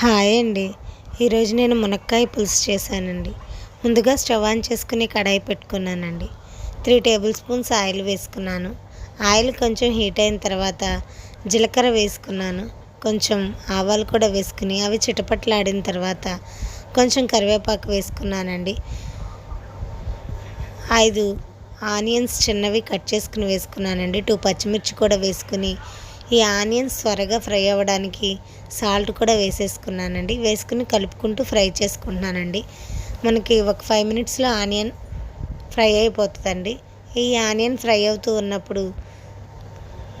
Hi అండి. ఈరోజు నేను మునక్కాయ పులుసు చేశానండి. ముందుగా స్టవ్ ఆన్ చేసుకుని కడాయి పెట్టుకున్నానండి. త్రీ టేబుల్ స్పూన్స్ ఆయిల్ వేసుకున్నాను. ఆయిల్ కొంచెం హీట్ అయిన తర్వాత జీలకర్ర వేసుకున్నాను. కొంచెం ఆవాలు కూడా వేసుకుని అవి చిటపట్లాడిన తర్వాత కొంచెం కరివేపాకు వేసుకున్నానండి. ఐదు ఆనియన్స్ చిన్నవి కట్ చేసుకుని వేసుకున్నానండి. టూ పచ్చిమిర్చి కూడా వేసుకుని ఈ ఆనియన్స్ త్వరగా ఫ్రై అవ్వడానికి సాల్ట్ కూడా వేసేసుకున్నానండి. వేసుకుని కలుపుకుంటూ ఫ్రై చేసుకుంటున్నానండి. మనకి ఒక ఫైవ్ మినిట్స్లో ఆనియన్ ఫ్రై అయిపోతుందండి. ఈ ఆనియన్ ఫ్రై అవుతూ ఉన్నప్పుడు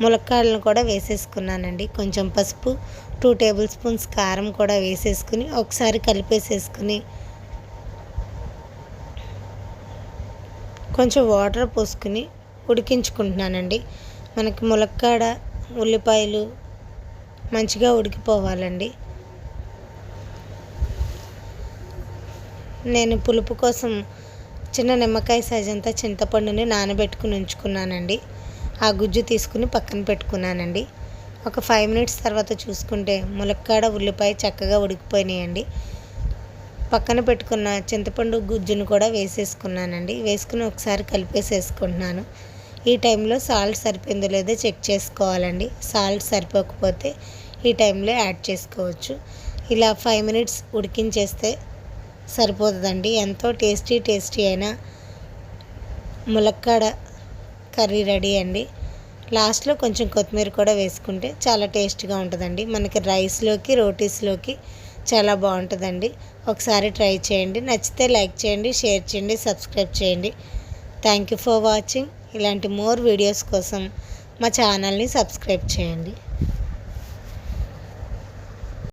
ములక్కాడలను కూడా వేసేసుకున్నానండి. కొంచెం పసుపు టూ టేబుల్ స్పూన్స్ కారం కూడా వేసేసుకుని ఒకసారి కలిపేసేసుకుని కొంచెం వాటర్ పోసుకుని ఉడికించుకుంటున్నానండి. మనకి ములక్కాడ ఉల్లిపాయలు మంచిగా ఉడికిపోవాలండి. నేను పులుపు కోసం చిన్న నిమ్మకాయ సైజంతా చింతపండుని నానబెట్టుకుని ఉంచుకున్నానండి. ఆ గుజ్జు తీసుకుని పక్కన పెట్టుకున్నానండి. ఒక ఫైవ్ మినిట్స్ తర్వాత చూసుకుంటే ములక్కాడ ఉల్లిపాయ చక్కగా ఉడికిపోయినాయండి. పక్కన పెట్టుకున్న చింతపండు గుజ్జును కూడా వేసేసుకున్నానండి. వేసుకుని ఒకసారి కలిపేసేసుకుంటున్నాను. ఈ టైంలో సాల్ట్ సరిపోయిందో లేదో చెక్ చేసుకోవాలండి. సాల్ట్ సరిపోకపోతే ఈ టైంలో యాడ్ చేసుకోవచ్చు. ఇలా ఫైవ్ మినిట్స్ ఉడికించేస్తే సరిపోతుందండి. ఎంతో టేస్టీ టేస్టీ అయిన ములక్కాడ కర్రీ రెడీ అండి. లాస్ట్లో కొంచెం కొత్తిమీర కూడా వేసుకుంటే చాలా టేస్ట్గా ఉంటుందండి. మనకి రైస్లోకి రోటీస్లోకి చాలా బాగుంటుందండి. ఒకసారి ట్రై చేయండి. నచ్చితే లైక్ చేయండి షేర్ చేయండి సబ్స్క్రైబ్ చేయండి. Thank you for watching. ఇలాంటి మోర్ వీడియోస్ కోసం మా ఛానల్ని సబ్స్క్రైబ్ చేయండి.